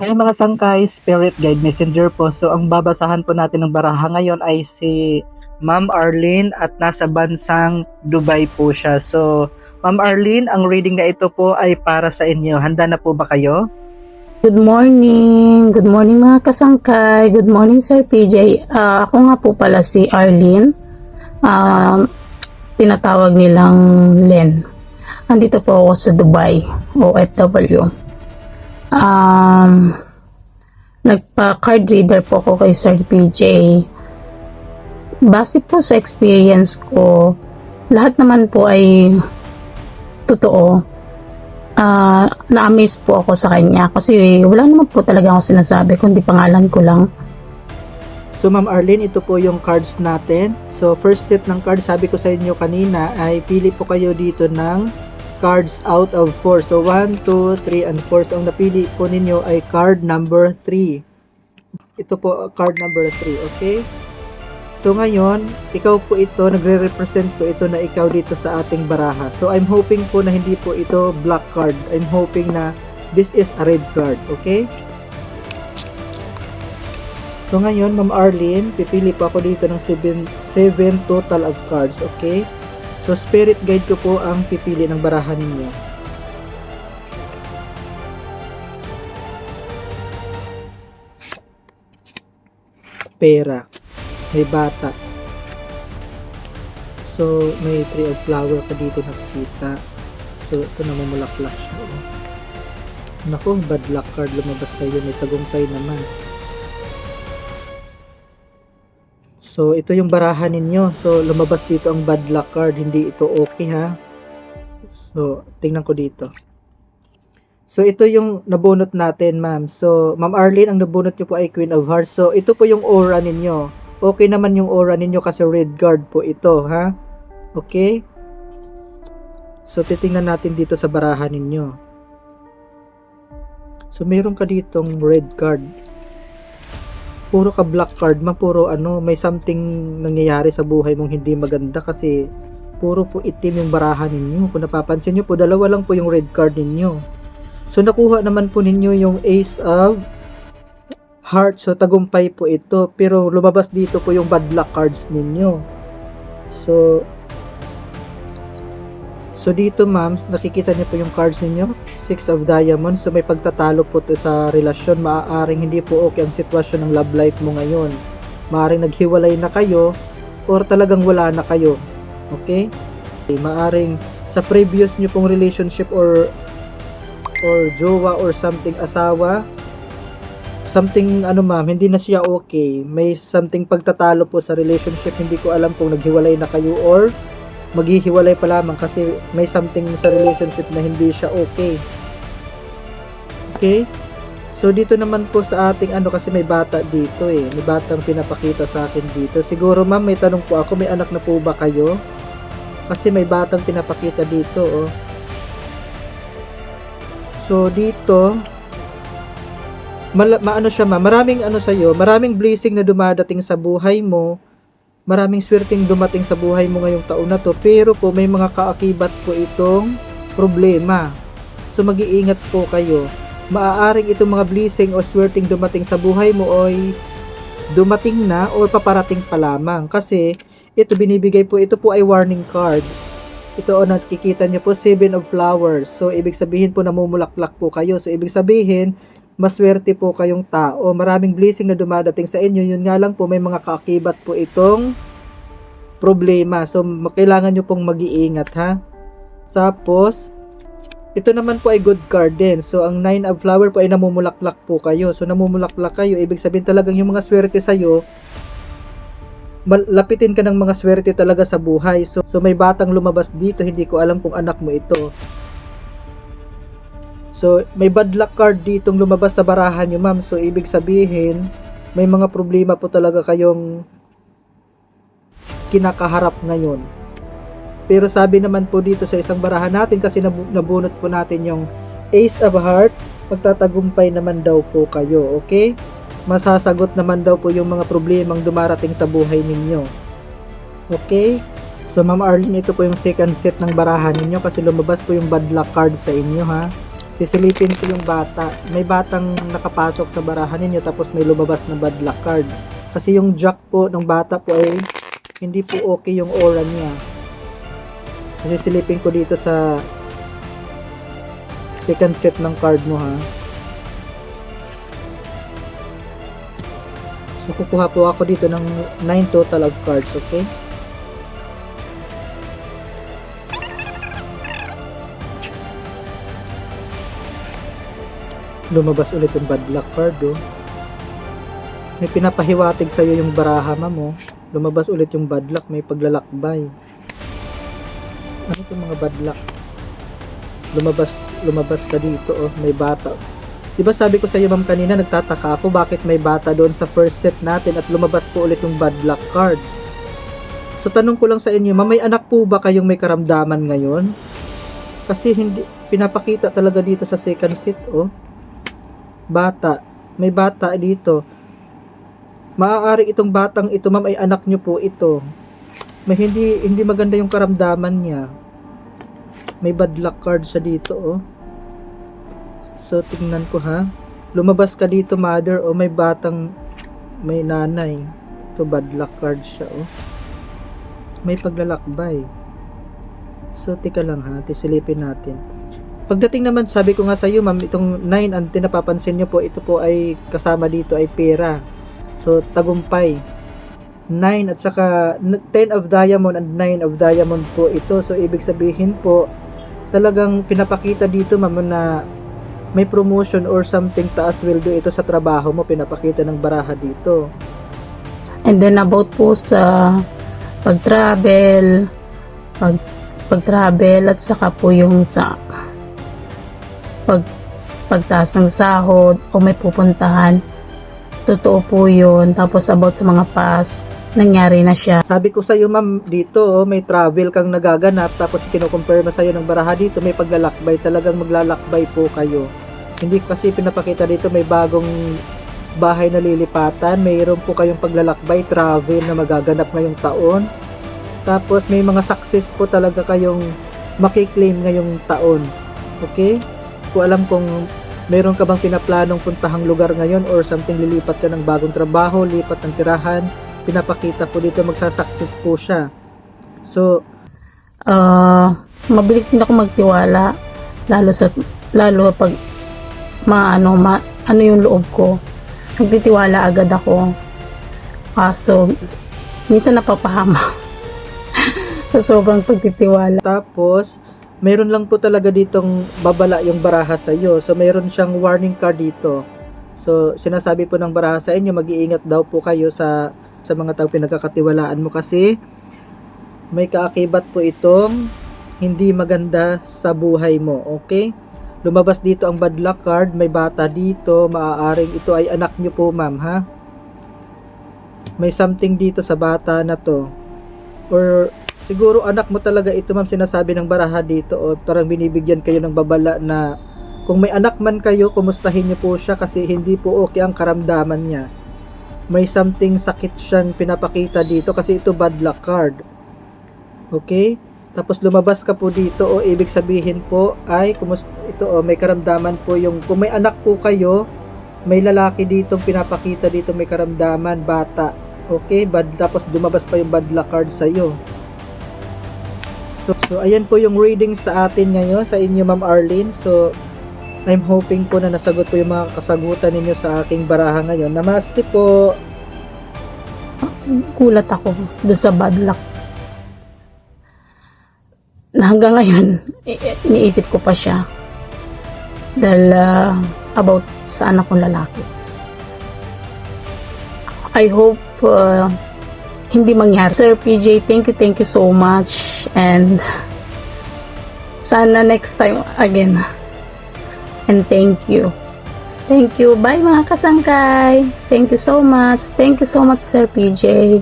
Hi mga sangkay, Spirit Guide Messenger po. So ang babasahan po natin ng baraha ngayon ay si Ma'am Arlene at nasa bansang Dubai po siya. So Ma'am Arlene, ang reading na ito po ay para sa inyo. Handa na po ba kayo? Good morning. Good morning mga kasangkay. Good morning Sir PJ. Ah, ako nga po pala si Arlene. Ah, tinatawag nilang Len. Andito po ako sa Dubai, OFW. Um, nagpa-card reader po ako kay Sir PJ. Base po sa experience ko, lahat naman po ay totoo ah na-amaze po ako sa kanya kasi wala naman po talaga ako sinasabi kundi pangalan ko lang. So Ma'am Arlene, ito po yung cards natin. So first set ng cards, sabi ko sa inyo kanina, ay pili po kayo dito ng cards out of 4. So 1, 2, 3, and 4. So ang napili po ninyo ay card number 3. Ito po card number 3, okay? So ngayon, ikaw po ito, nagre-represent po ito na ikaw dito sa ating baraha. So I'm hoping po na hindi po ito black card. I'm hoping na this is a red card, okay? So ngayon, Ma'am Arlene, pipili po ako dito ng 7, 7 total of cards, okay? So spirit guide ko po ang pipili ng barahan ninyo. Pera. May bata. So, may tree of flower ka dito nakikita. So, ito namumulaklak siya. oh. Naku, bad luck card lumabas sa'yo. May tagumpay naman. So, ito yung barahan ninyo. So, lumabas dito ang bad luck card. Hindi ito okay ha. So, tingnan ko dito. So, ito yung nabunot natin, ma'am. So, Ma'am Arlene, ang nabunot nyo po ay Queen of Hearts. So, ito po yung aura ninyo. Okay naman yung aura ninyo kasi red guard po ito, ha? Okay? So, titingnan natin dito sa barahan ninyo. So, meron ka ditong red card puro ka black card man puro ano may something nangyayari sa buhay mong hindi maganda kasi puro po itim yung barahan ninyo. Kung napapansin nyo po dalawa lang po yung red card ninyo. So nakuha naman po ninyo yung ace of heart so tagumpay po ito. Pero lumabas dito po yung bad luck cards ninyo. So So dito ma'am, nakikita niyo po yung cards ninyo, Six of Diamonds. So may pagtatalo po sa relasyon. Maaaring hindi po okay ang sitwasyon ng love life mo ngayon. Maaaring naghiwalay na kayo or talagang wala na kayo. Okay? okay maaaring sa previous niyo pong relationship or or jowa or something asawa something ano ma'am hindi na siya okay may something pagtatalo po sa relationship hindi ko alam kung naghiwalay na kayo or maghihiwalay pa lamang kasi may something sa relationship na hindi siya okay. Okay? So dito naman po sa ating ano kasi may bata dito eh. May batang pinapakita sa akin dito. Siguro ma'am may tanong po ako, may anak na po ba kayo? Kasi may batang pinapakita dito oh. So dito mal- maano siya ma, maraming ano sa iyo, maraming blessing na dumadating sa buhay mo maraming swerteng dumating sa buhay mo ngayong taon na to pero po may mga kaakibat po itong problema. So mag-iingat po kayo. Maaaring itong mga blessing o swerteng dumating sa buhay mo ay dumating na o paparating pa lamang. Kasi ito binibigay po ito po ay warning card. Ito o nakikita niyo po seven of flowers. So ibig sabihin po namumulaklak po kayo. So ibig sabihin maswerte po kayong tao. Maraming blessing na dumadating sa inyo. Yun nga lang po, may mga kaakibat po itong problema. So, kailangan nyo pong mag-iingat ha. Tapos, ito naman po ay good card din. So, ang nine of flower po ay namumulaklak po kayo. So, namumulaklak kayo. Ibig sabihin talagang yung mga swerte sa'yo, lapitin ka ng mga swerte talaga sa buhay. So, so, may batang lumabas dito. Hindi ko alam kung anak mo ito. So, may bad luck card ditong lumabas sa barahan nyo, ma'am. So, ibig sabihin, may mga problema po talaga kayong kinakaharap ngayon. Pero sabi naman po dito sa isang barahan natin, kasi nab- nabunot po natin yung Ace of Heart, magtatagumpay naman daw po kayo, okay? Masasagot naman daw po yung mga problemang dumarating sa buhay ninyo. Okay? So, Ma'am Arlene, ito po yung second set ng barahan ninyo kasi lumabas po yung bad luck card sa inyo, ha? Sisilipin ko yung bata. May batang nakapasok sa barahan ninyo tapos may lumabas na bad luck card. Kasi yung jack po ng bata po ay hindi po okay yung aura niya. Kasi silipin ko dito sa second set ng card mo ha. So kukuha po ako dito ng 9 total of cards, okay? Lumabas ulit yung bad luck card, oh. May pinapahiwatig sa'yo yung baraha mo. Lumabas ulit yung bad luck, may paglalakbay. Ano itong mga bad luck? Lumabas, lumabas ka dito, oh. May bata. Diba sabi ko sa iyo ma'am kanina, nagtataka ako bakit may bata doon sa first set natin at lumabas po ulit yung bad luck card. So tanong ko lang sa inyo, ma'am, may anak po ba kayong may karamdaman ngayon? Kasi hindi, pinapakita talaga dito sa second set, oh. Bata, may bata dito. Maaari itong batang ito, ma'am, ay anak nyo po ito. May hindi, hindi maganda yung karamdaman niya. May bad luck card siya dito, oh. So, tingnan ko ha. Lumabas ka dito, mother, o may batang, may nanay. Ito, bad luck card siya, oh. May paglalakbay. So, tika lang ha. Tisilipin natin. Pagdating naman, sabi ko nga sa iyo, ma'am, itong 9, ang tinapapansin nyo po, ito po ay kasama dito ay pera. So, tagumpay. 9 at saka 10 of diamond and 9 of diamond po ito. So, ibig sabihin po, talagang pinapakita dito, ma'am, na may promotion or something taas will do ito sa trabaho mo, pinapakita ng baraha dito. And then about po sa pag-travel, pag pag-travel at saka po yung sa pag pagtaas ng sahod o may pupuntahan. Totoo po yun. Tapos about sa mga past, nangyari na siya. Sabi ko sa iyo, ma'am, dito oh, may travel kang nagaganap tapos kinukumpare mo sa iyo ng baraha dito, may paglalakbay, talagang maglalakbay po kayo. Hindi kasi pinapakita dito may bagong bahay na lilipatan, mayroon po kayong paglalakbay, travel na magaganap ngayong taon. Tapos may mga success po talaga kayong makiklaim ngayong taon. Okay? Kung alam kung meron ka bang pinaplanong puntahang lugar ngayon or something lilipat ka ng bagong trabaho, lipat ng tirahan, pinapakita po dito magsasucess po siya. So, Ah, mabilis din ako magtiwala lalo sa lalo pag maano ma, ano yung loob ko. Nagtitiwala agad ako. Kaso minsan napapahama. Sa sobrang pagtitiwala. Tapos, meron lang po talaga ditong babala yung baraha sa iyo. So, meron siyang warning card dito. So, sinasabi po ng baraha sa inyo, mag-iingat daw po kayo sa sa mga tao pinagkakatiwalaan mo kasi may kaakibat po itong hindi maganda sa buhay mo, okay? Lumabas dito ang bad luck card, may bata dito, maaaring ito ay anak nyo po ma'am ha? May something dito sa bata na to. Or siguro anak mo talaga ito ma'am sinasabi ng baraha dito o parang binibigyan kayo ng babala na kung may anak man kayo, kumustahin niyo po siya kasi hindi po okay ang karamdaman niya. May something sakit siyang pinapakita dito kasi ito bad luck card. Okay? Tapos lumabas ka po dito o ibig sabihin po ay kumus ito o may karamdaman po yung kung may anak po kayo, may lalaki dito pinapakita dito may karamdaman, bata. Okay? Bad, tapos lumabas pa yung bad luck card sa iyo. So, so ayan po yung reading sa atin ngayon sa inyo Ma'am Arlene. So I'm hoping po na nasagot po yung mga kasagutan ninyo sa aking baraha ngayon. Namaste po. gulat ako doon sa bad luck na hanggang ngayon iniisip ko pa siya dahil ah, about sa anak kong lalaki I hope uh, hindi mangyari. Sir PJ thank you thank you so much. And sana next time again. And thank you. Thank you. Bye mga kasangkay. Thank you so much. Thank you so much Sir PJ